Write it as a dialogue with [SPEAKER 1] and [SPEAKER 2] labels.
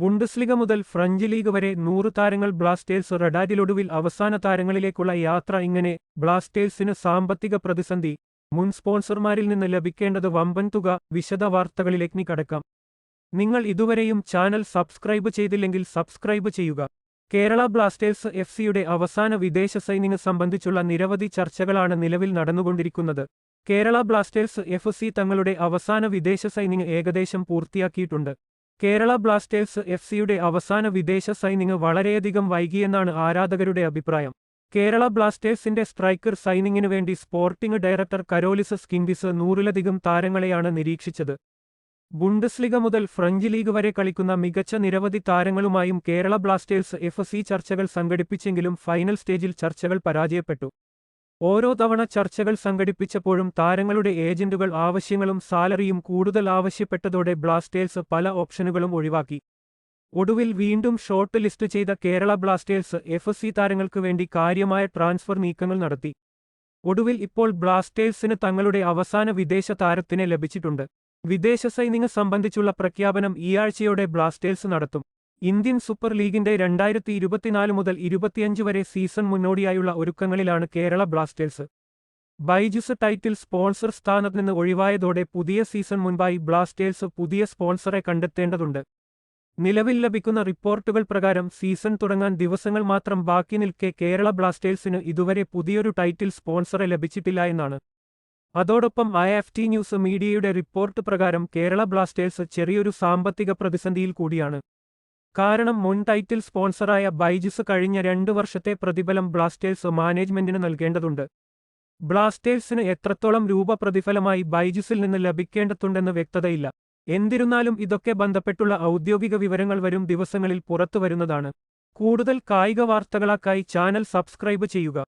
[SPEAKER 1] Bundesliga മുതൽ French league വരെ നൂറ് താരങ്ങൾ ബ്ലാസ്റ്റേഴ്സ് റഡാരിലൊടുവിൽ അവസാന താരങ്ങളിലേക്കുള്ള യാത്ര ഇങ്ങനെ ബ്ലാസ്റ്റേഴ്സിന് സാമ്പത്തിക പ്രതിസന്ധി. മുൻ സ്പോൺസർമാരിൽ നിന്ന് ലഭിക്കേണ്ടത് വമ്പൻ തുക വിശദ വാർത്തകളിലേക്ക് കടക്കാം. നിങ്ങൾ ഇതുവരെയും ചാനൽ സബ്സ്ക്രൈബ് ചെയ്തില്ലെങ്കിൽ സബ്സ്ക്രൈബ് ചെയ്യുക. കേരള ബ്ലാസ്റ്റേഴ്സ് എഫ് സിയുടെ അവസാന വിദേശ സൈനിക സംബന്ധിച്ചുള്ള നിരവധി ചർച്ചകളാണ് നിലവിൽ നടന്നുകൊണ്ടിരിക്കുന്നത്. കേരള ബ്ലാസ്റ്റേഴ്സ് എഫ് സി തങ്ങളുടെ അവസാന വിദേശ സൈനിക ഏകദേശം പൂർത്തിയാക്കിയിട്ടുണ്ട്. കേരള ബ്ലാസ്റ്റേഴ്സ് എഫ് സിയുടെ അവസാന വിദേശ സൈനിങ് വളരെയധികം വൈകിയെന്നാണ് ആരാധകരുടെ അഭിപ്രായം. കേരള ബ്ലാസ്റ്റേഴ്സിന്റെ സ്ട്രൈക്കർ സൈനിങ്ങിനു വേണ്ടി സ്പോർട്ടിംഗ് ഡയറക്ടർ കരോലിസ് സ്കിൻഡിസ് നൂറിലധികം താരങ്ങളെയാണ് നിരീക്ഷിച്ചത്. ബുണ്ടസ്ലിഗ മുതൽ ഫ്രഞ്ച് ലീഗ് വരെ കളിക്കുന്ന മികച്ച നിരവധി താരങ്ങളുമായും കേരള ബ്ലാസ്റ്റേഴ്സ് എഫ് ചർച്ചകൾ സംഘടിപ്പിച്ചെങ്കിലും ഫൈനൽ സ്റ്റേജിൽ ചർച്ചകൾ പരാജയപ്പെട്ടു. ഓരോ തവണ ചർച്ചകൾ സംഘടിപ്പിച്ചപ്പോഴും താരങ്ങളുടെ ഏജന്റുകൾ ആവശ്യങ്ങളും സാലറിയും കൂടുതൽ ആവശ്യപ്പെട്ടതോടെ ബ്ലാസ്റ്റേഴ്സ് പല ഓപ്ഷനുകളും ഒഴിവാക്കി. ഒടുവിൽ വീണ്ടും ഷോർട്ട് ലിസ്റ്റ് ചെയ്ത കേരള ബ്ലാസ്റ്റേഴ്സ് എഫ് സി താരങ്ങൾക്ക് വേണ്ടി കാര്യമായ ട്രാൻസ്ഫർ നീക്കങ്ങൾ നടത്തി. ഒടുവിൽ ഇപ്പോൾ ബ്ലാസ്റ്റേഴ്സിന് തങ്ങളുടെ അവസാന വിദേശ താരത്തിനെ ലഭിച്ചിട്ടുണ്ട്. വിദേശ സൈനിക സംബന്ധിച്ചുള്ള പ്രഖ്യാപനം ഈയാഴ്ചയോടെ ബ്ലാസ്റ്റേഴ്സ് നടത്തും. ഇന്ത്യൻ സൂപ്പർ ലീഗിന്റെ രണ്ടായിരത്തി ഇരുപത്തിനാല് മുതൽ ഇരുപത്തിയഞ്ച് വരെ സീസൺ മുന്നോടിയായുള്ള ഒരുക്കങ്ങളിലാണ് Kerala Blasters. Byju's title sponsor സ്ഥാനത്ത് നിന്ന് ഒഴിവായതോടെ പുതിയ സീസൺ മുൻപായി ബ്ലാസ്റ്റേഴ്സ് പുതിയ സ്പോൺസറെ കണ്ടെത്തേണ്ടതുണ്ട്. നിലവിൽ ലഭിക്കുന്ന റിപ്പോർട്ടുകൾ പ്രകാരം സീസൺ തുടങ്ങാൻ ദിവസങ്ങൾ മാത്രം ബാക്കി നിൽക്കെ കേരള ബ്ലാസ്റ്റേഴ്സിന് ഇതുവരെ പുതിയൊരു ടൈറ്റിൽ സ്പോൺസറെ ലഭിച്ചിട്ടില്ല എന്നാണ്. അതോടൊപ്പം ഐ എഫ് ടി ന്യൂസ് മീഡിയയുടെ റിപ്പോർട്ട് പ്രകാരം കേരള ബ്ലാസ്റ്റേഴ്സ് ചെറിയൊരു സാമ്പത്തിക പ്രതിസന്ധിയിൽ കൂടിയാണ്. കാരണം മുൻ ടൈറ്റിൽ സ്പോൺസറായ ബൈജിസ് കഴിഞ്ഞ രണ്ടു വർഷത്തെ പ്രതിഫലം ബ്ലാസ്റ്റേഴ്സ് മാനേജ്മെന്റിന് നൽകേണ്ടതുണ്ട്. ബ്ലാസ്റ്റേഴ്സിന് എത്രത്തോളം രൂപ പ്രതിഫലമായി ബൈജിസിൽ നിന്ന് ലഭിക്കേണ്ടതുണ്ടെന്ന് വ്യക്തതയില്ല. എന്നിരുന്നാലും ഇതൊക്കെ ബന്ധപ്പെട്ടുള്ള ഔദ്യോഗിക വിവരങ്ങൾ വരും ദിവസങ്ങളിൽ പുറത്തുവരുന്നതാണ്. കൂടുതൽ കായിക വാർത്തകളാക്കായി ചാനൽ സബ്സ്ക്രൈബ് ചെയ്യുക.